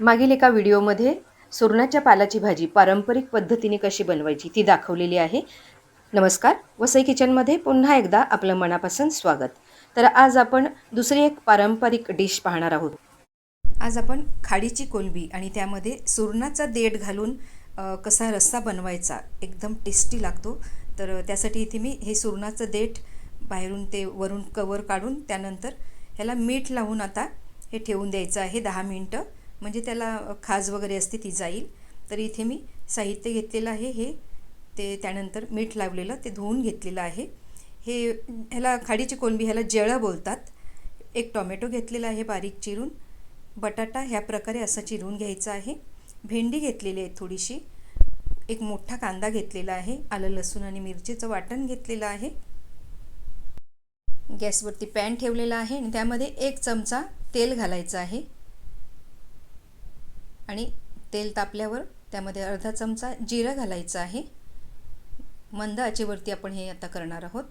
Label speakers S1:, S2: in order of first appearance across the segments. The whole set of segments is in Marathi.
S1: मागील एका व्हिडिओमध्ये सुरणाच्या पालाची भाजी पारंपरिक पद्धतीने कशी बनवायची ती दाखवलेली आहे. नमस्कार वसई किचनमध्ये पुन्हा एकदा आपलं मनापासून स्वागत. तर आज आपण दुसरी एक पारंपरिक डिश पाहणार आहोत. आज आपण खाडीची कोलबी आणि त्यामध्ये सुरणाचा देठ घालून कसा रस्सा बनवायचा एकदम टेस्टी लागतो. तर त्यासाठी इथे मी हे सुरणाचं देठ बाहेरून ते वरून कवर काढून त्यानंतर ह्याला मीठ लावून आता हे ठेवून द्यायचं आहे दहा मिनटं. म्हणजे त्याला खाज वगैरे असते ती जाईल. तर इथे मी साहित्य घेतलेलं आहे. हे ते त्यानंतर मीठ लावलेलं ते धुवून घेतलेलं आहे. हे ह्याला खाडीची कोलंबी ह्याला जळं बोलतात. एक टोमॅटो घेतलेला आहे बारीक चिरून. बटाटा ह्या प्रकारे असा चिरून घ्यायचा आहे. भेंडी घेतलेली आहे थोडीशी. एक मोठा कांदा घेतलेला आहे. आलं लसूण आणि मिरचीचं वाटण घेतलेलं आहे. गॅसवरती पॅन ठेवलेला आहे आणि त्यामध्ये एक चमचा तेल घालायचं आहे. आणि तेल तापल्यावर त्यामध्ये अर्धा चमचा जिरं घालायचं आहे. मंद आचेवरती आपण हे आता करणार आहोत.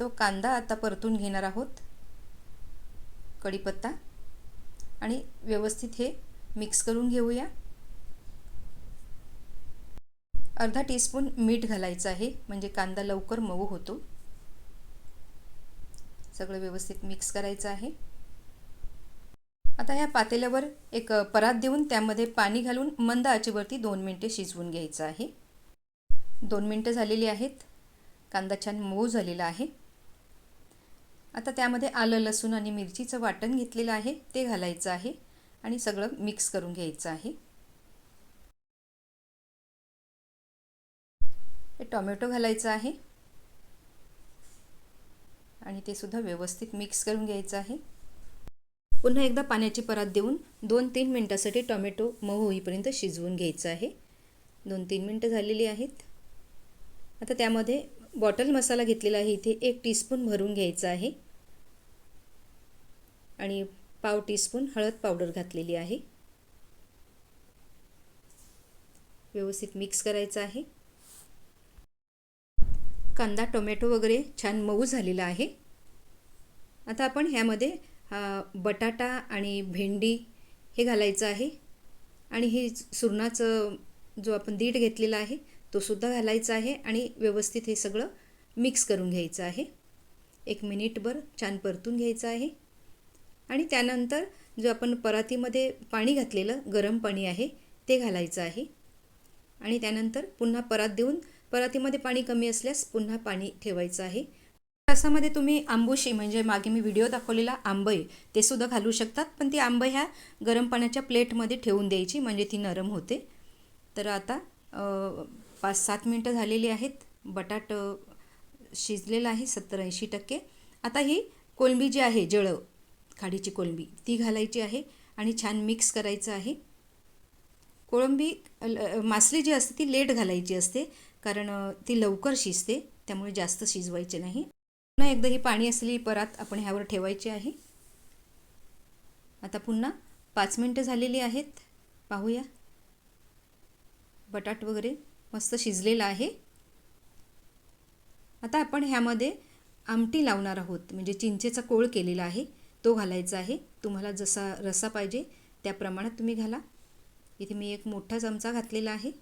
S1: तो कांदा आता परतून घेणार आहोत. कढीपत्ता. आणि व्यवस्थित हे मिक्स करून घेऊया. अर्धा टीस्पून मीठ घालायचं आहे. म्हणजे कांदा लवकर मऊ होतो. सगळं व्यवस्थित मिक्स करायचं आहे. आता ह्या पातेल्यावर एक परात देऊन त्यामध्ये पाणी घालून मंद आचेवरती दोन मिनटे शिजवून घ्यायचं आहे. दोन मिनटं झालेली आहेत. कांदा छान मऊ झालेला आहे. आता त्यामध्ये आलं लसूण आणि मिरचीचं वाटण घेतलेलं आहे. ते घालायचं आहे आणि सगळं मिक्स करून घ्यायचं आहे. हे टॉमॅटो घालायचं आहे. आणि ते सुद्धा व्यवस्थित मिक्स करून घ्यायचं आहे. पुन्हा एकदा पाण्याची परात देऊन दोन तीन मिनटासाठी टोमॅटो मऊ होईपर्यंत शिजवून घ्यायचं आहे. दोन तीन मिनटं झालेली आहेत. आता त्यामध्ये बॉटल मसाला घेतलेला आहे. इथे एक टीस्पून भरून घ्यायचा आहे. आणि पाव टीस्पून हळद पावडर घातलेली आहे. व्यवस्थित मिक्स करायचं आहे. कांदा टोमॅटो वगैरे छान मऊ झालेला आहे. आता आपण ह्यामध्ये बटाटा आणि भेंडी हे घालायचं आहे. आणि हे सुरणाचं जो आपण दीड घेतलेला आहे तो सुद्धा घालायचा आहे आणि व्यवस्थित हे सगळं मिक्स करून घ्यायचं आहे. एक मिनिटभर छान परतून घ्यायचं आहे. आणि त्यानंतर जो आपण परातीमध्ये पाणी घातलेलं गरम पाणी आहे ते घालायचं आहे. आणि त्यानंतर पुन्हा परात देऊन परातीमध्ये पाणी कमी असल्यास पुन्हा पाणी ठेवायचं आहे. रसामध्ये तुम्ही आंबोशी म्हणजे मागे मी व्हिडिओ दाखवलेला आंबई ते सुद्धा घालू शकतात. पण ती आंबई ह्या गरम पाण्याच्या प्लेटमध्ये ठेवून द्यायची म्हणजे ती नरम होते. तर आता पाच सात मिनटं झालेली आहेत. बटाट शिजलेलं आहे सत्तर ऐंशी टक्के. आता ही कोलंबी जी आहे जळं खाडीची कोलंबी ती घालायची आहे आणि छान मिक्स करायचं आहे. कोळंबी मासली जी असते ती लेट घालायची असते कारण ती लवकर शिजते त्यामुळे जास्त शिजवायचे नाही. पुन्हा एकदा ही पाणी असलेली परात आपण ह्यावर ठेवायची आहे. आता पुन्हा पाच मिनटं झालेली आहेत. पाहूया. बटाट वगैरे मस्त शिजलेला आहे. आता आपण ह्यामध्ये आमटी लावणार आहोत. म्हणजे चिंचेचा कोळ केलेला आहे. तो घालायचा आहे. तुम्हाला जसा रसा पाहिजे त्या प्रमाणात तुम्ही घाला. इथे मी एक मोठा चमचा घातलेला आहे.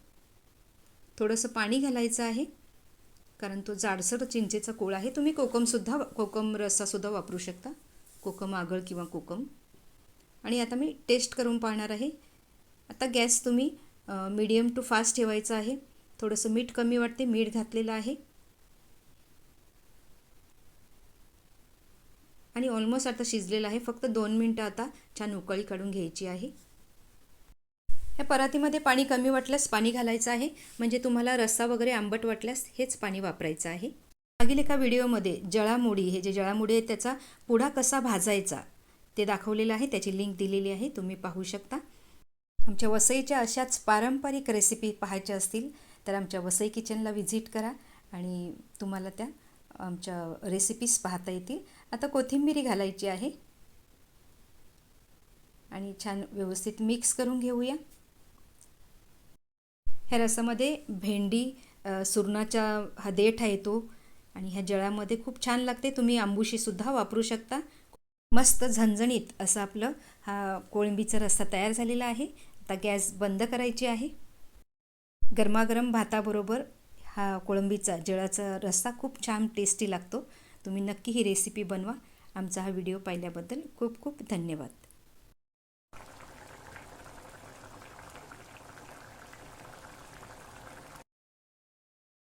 S1: थोडंसं पाणी घालायचं आहे. कारण तो जाडसर चिंचेचा कोळ आहे. तुम्ही कोकमसुद्धा कोकम रस्सासुद्धा वापरू शकता. कोकम आगळ किंवा कोकम. आणि आता मी टेस्ट करून पाहणार आहे. आता गॅस तुम्ही मीडियम टू फास्ट ठेवायचा आहे. थोडंसं मीठ कमी वाटते मीठ घातलेलं आहे. आणि ऑलमोस्ट आता शिजलेलं आहे. फक्त दोन मिनटं आता छान उकळी काढून घ्यायची आहे. ह्या परातीमध्ये पाणी कमी वाटल्यास पाणी घालायचं आहे. म्हणजे तुम्हाला रस्सा वगैरे आंबट वाटल्यास हेच पाणी वापरायचं आहे. मागील एका व्हिडिओमध्ये जळामुडी हे जे जळामुडी आहे त्याचा पुढा कसा भाजायचा ते दाखवलेलं आहे. त्याची लिंक दिलेली आहे तुम्ही पाहू शकता. आमच्या वसईच्या अशाच पारंपरिक रेसिपी पाहायच्या असतील तर आमच्या वसई किचनला व्हिजिट करा आणि तुम्हाला त्या आमच्या रेसिपीज पाहता येतील. आता कोथिंबिरी घालायची आहे. आणि छान व्यवस्थित मिक्स करून घेऊया. ह्या रसामध्ये भेंडी सुरणाचा हा देठ आहे तो आणि ह्या जळामध्ये खूप छान लागते. तुम्ही आंबुशीसुद्धा वापरू शकता. मस्त झणझणीत असं आपलं हा कोळंबीचा रस्सा तयार झालेला आहे. आता गॅस बंद करायची आहे. गरमागरम भाताबरोबर हा कोळंबीचा जळाचा रस्सा खूप छान टेस्टी लागतो. तुम्ही नक्की ही रेसिपी बनवा. आमचा हा व्हिडिओ पाहिल्याबद्दल खूप खूप धन्यवाद.